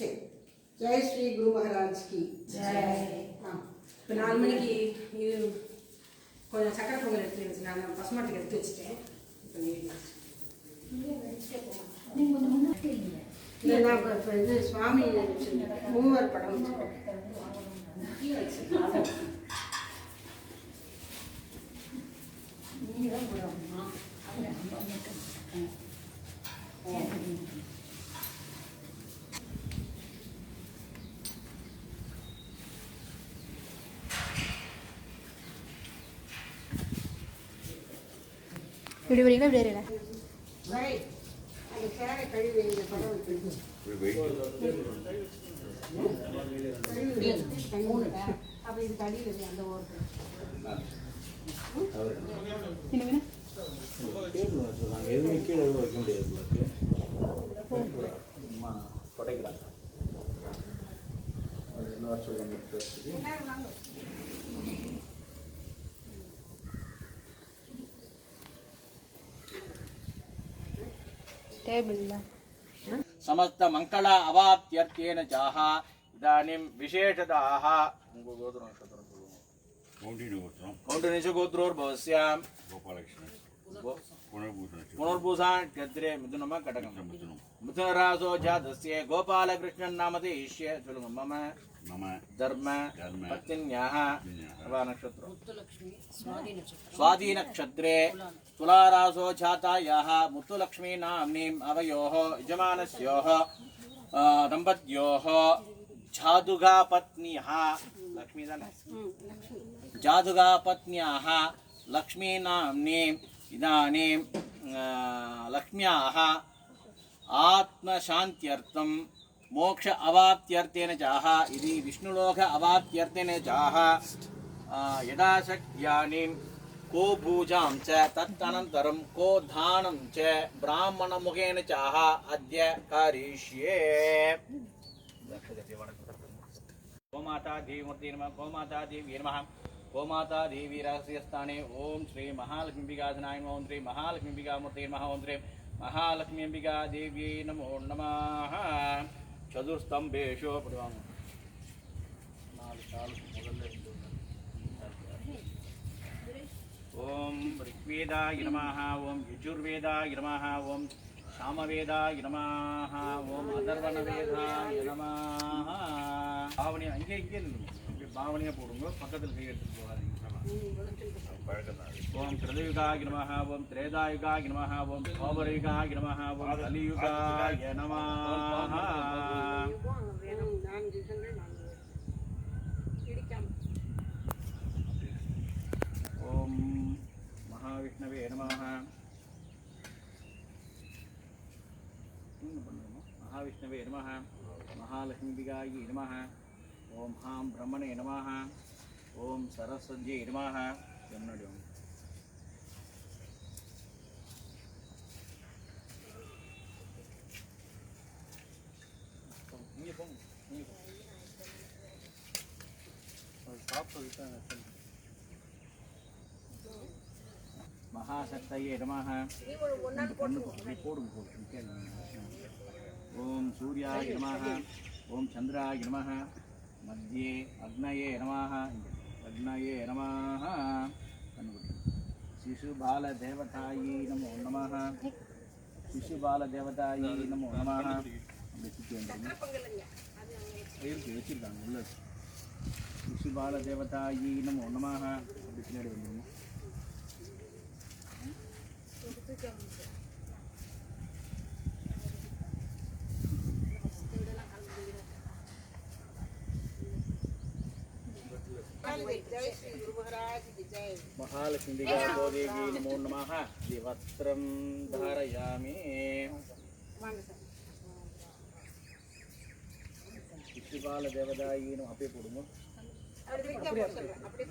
சரி ஜெய் ஸ்ரீ குரு மகாராஜ் கி ஆ இப்போ நாலு மணிக்கு இது கொஞ்சம் சக்கரை பொங்கல் எடுத்து வச்சு நான் பசுமாட்டுக்கு எடுத்து வச்சுட்டேன். இப்போ நீ இல்லைன்னா இப்போ இது சுவாமி மூவர் படம் வச்சிருக்கோம். இப்படி வரீங்களா இப்படி வரீங்களா ரை ಸಮಸ್ತ ಮಂಗಳ ಅವಾಪ್ತ್ಯರ್ಥೇನ ಚಾಹ ಇದಾನಿಂ ವಿಶೇಷದಾಹ ಗೋತ್ರ. ಗೋತ್ರ. ಗೋತ್ರಂ ಗೋಪಾಲಕೃಷ್ಣ. पुनर्भूषण मिथुन मिथुनम कटकम। मिथुनरासो जातस्य गोपालकृष्णन् नामति ईष्य मम मम धर्म पत्न्याः नक्षत्र। स्वाधीनक्षत्रे तुलारासो जातायाः मुत्तुलक्ष्मी नाम्नीम् अवयोः यजमानस्योः दम्पत्योः जादुगापत्न्यः लक्ष्मी जादुगापत्न्याः लक्ष्मीनाम्नीम् इदानीं अ, लक्ष्म्याः आत्मशान्त्यर्थं मोक्ष अवाप्त्यर्थेन चाह इति विष्णुलोक अवाप्त्यर्थेन चाह अ, यदा शक्यानीं को पूजां च तदनन्तरं को दानं च ब्राह्मणमुखेन चाह अद्य करिष्ये गोमाता देवीमूर्ति नमः गोमाता देवी नमः கோமாதா தேவி ரகசியஸ்தானே. ஓம் ஸ்ரீ மகாலட்சுமிபிகா தினாயம் ஓம் ஸ்ரீ மகாலட்சுமிபிகா மூர்த்தி நம ஓம் ஸ்ரீ மகாலட்சுமிபிகா தேவியை நமோ நம. சதுர்ஸ்தம்பேஷோ அப்படி வாங்க நாலு கால் முதல்ல ஓம் ரிக்வேதாய நமாக ஓம் யஜுர்வேதாய நமாக ஓம் சாமவேதாய நமாக ஓம் அதர்வணவேதாய நமாக ஆவணி அங்கே இங்கே நில்லுங்க. பாவனையாக போடுங்க. பக்கத்தில் கை எடுத்துட்டு போகாதீங்க. ஓம் கிருதயுகாய நமः ஓம் திரேதாயுகாய நமः ஓம் சோபரயுகாய நமः ஓம் கலியுகாய நமः வேணும் நான்கு யுகங்கள் நான்கு இடிக்காம ஓம் மகாவிஷ்ணவே நமः மகாவிஷ்ணவே நமः மகாலட்சுமிபிகாயை நமः ஓம் ஹாம் பிரம்மணே நமஹ. ஓம் சரஸ்வதியே நமஹ. என்னுடைய நீங்கள் போங்க நீங்கள் போங்க. சாப்பிட்டு மகாசக்தையே நமஹ. போடுங்க ஓம் சூர்யாய நமஹ. ஓம் சந்திராய நமஹ. மத்தியே அக்னயே நமः அக்னயே நமः சிசுபாலதேவதாயை நமோ நமः சிசுபாலதேவதாயை நமோ நமः அப்படி சுற்றி வந்துருங்க இருக்கு வச்சிருக்காங்க உள்ள சிசுபாலதேவதாயை நமோ நமः அப்படி பின்னாடி வந்துருங்க మహాలక్ష్మి గోదేవి నమో నమ. ఈ వస్త్రం ధారయామి. శివాల దేవదాయి అప్పే పొడుము. అప్పుడే అప్పుడే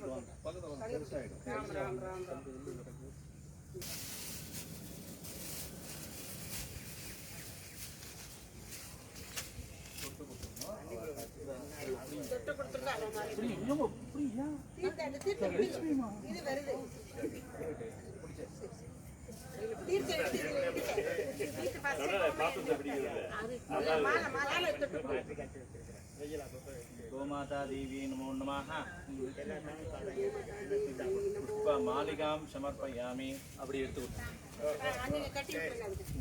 गोमाता देवी नमो नमः पुष्पमालिकां समर्पयामि அப்படி எடுத்து நீங்க கட்டி விட்டுருங்க அதுக்கு.